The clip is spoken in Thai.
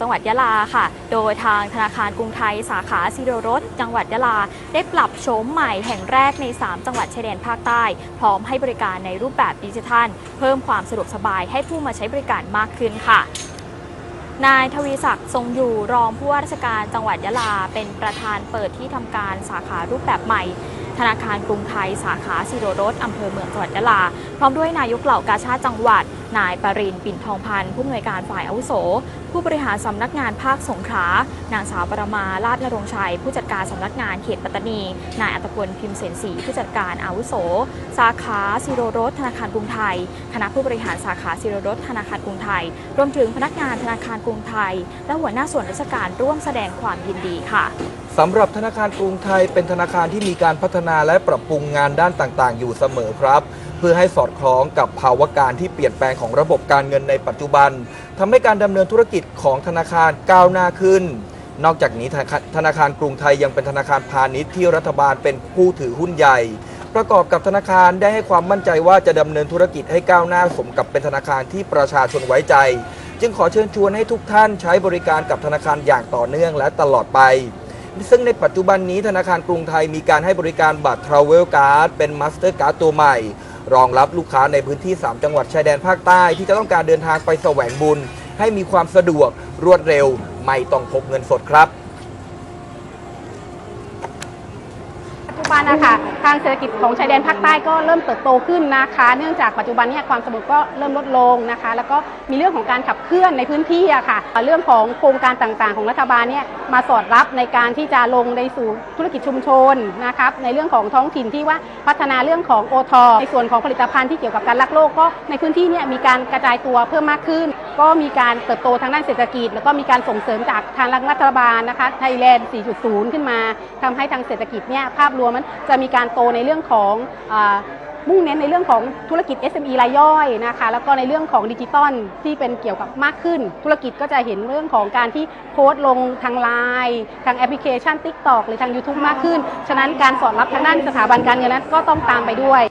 จังหวัดยะลาค่ะ โดยทางธนาคารกรุงไทยสาขาซิโรรสจังหวัดยะลา ได้ปรับโฉมใหม่แห่งแรกใน 3 จังหวัดชายแดนภาคใต้ พร้อมให้บริการในรูปแบบดิจิทัล เพิ่มความสะดวกสบายให้ผู้มาใช้บริการมากขึ้นค่ะนายทวีศักดิ์ทรงอยู่รองผู้ว่าราชการจังหวัดยะลา เป็นประธานเปิดที่ทำการสาขารูปแบบใหม่ ธนาคารกรุงไทย สาขาสิโรรสอำเภอเมืองจังหวัดยะลา พร้อมด้วยนายกเหล่ากาชาติจังหวัด นายปรินปิ่นทองพันธ์ผู้อำนวยการฝ่ายอาวุโส ผู้บริหารสำนักงานภาคสงขลานางสาวปรมาลาดนรงชัย ผู้จัดการสำนักงานเขตปัตตานี นายอัตพลพิมพ์เสนศรีผู้จัดการอาวุโส สาขาสิโรรสธนาคารกรุงไทย คณะผู้บริหารสาขาสิโรรสธนาคารกรุงไทย รวมถึงพนักงานธนาคารกรุงไทย และหัวหน้าส่วนราชการร่วมแสดงความยินดีค่ะสำหรับธนาคารกรุงไทยเป็นธนาคารที่มีการพัฒนาและปรับปรุงงานด้านต่างๆ อยู่เสมอครับ เพื่อให้สอดคล้องกับภาวะการที่เปลี่ยนแปลงของระบบการเงินในปัจจุบันทำให้การดำเนินธุรกิจของธนาคารก้าวหน้าขึ้น นอกจากนี้ธนาคารกรุงไทยยังเป็นธนาคารพาณิชย์ที่รัฐบาลเป็นผู้ถือหุ้นใหญ่ประกอบกับธนาคารได้ให้ความมั่นใจว่าจะดำเนินธุรกิจให้ก้าวหน้าสมกับเป็นธนาคารที่ประชาชนไว้ใจ จึงขอเชิญชวนให้ทุกท่านใช้บริการกับธนาคารอย่างต่อเนื่องและตลอดไป ซึ่งในปัจจุบันนี้ธนาคารกรุงไทยมีการให้บริการบัตร Travel Card เป็นมาสเตอร์การ์ดตัวใหม่ รองรับลูกค้าในพื้นที่ 3 จังหวัดชายแดนภาคใต้ ที่จะต้องการเดินทางไปแสวงบุญ ให้มีความสะดวกรวดเร็ว ไม่ต้องพกเงินสดครับ ปันนะคะทางเศรษฐกิจของชายแดนภาคใต้ก็เริ่มเติบโตขึ้นนะคะ เนื่องจากปัจจุบันเนี่ยความสงบก็เริ่มลดลงนะคะ แล้วก็มีเรื่องของการขับเคลื่อนในพื้นที่อะค่ะ เรื่องของโครงการต่างๆ ของรัฐบาลเนี่ยมาสอดรับในการที่จะลงในสู่ธุรกิจชุมชนนะครับในเรื่องของท้องถิ่นที่ว่าพัฒนาเรื่องของโอทอในส่วนของผลิตภัณฑ์ที่เกี่ยวกับการลักโลกก็ในพื้นที่เนี่ยมีการกระจายตัวเพิ่มมากขึ้น ก็มีการเติบโตทางด้านเศรษฐกิจ แล้วก็มีการส่งเสริมจากทางรัฐบาลนะคะไทยแลนด์ 4.0 ขึ้นมาทำให้ทางเศรษฐกิจเนี่ยภาพรวมมันจะมีการโตในเรื่องของอมุ่งเน้นในเรื่องของธุรกิจ SME รายย่อยนะคะ แล้วก็ในเรื่องของดิจิตอลที่เป็นเกี่ยวกับมากขึ้น ธุรกิจก็จะเห็นเรื่องของการที่โพสต์ลงทางไลน์ทางแอปพลิเคชัน TikTok หรือทาง YouTube มากขึ้น ฉะนั้นการสอดรับทางด้านสถาบันการเงินนั้นก็ต้องตามไปด้วย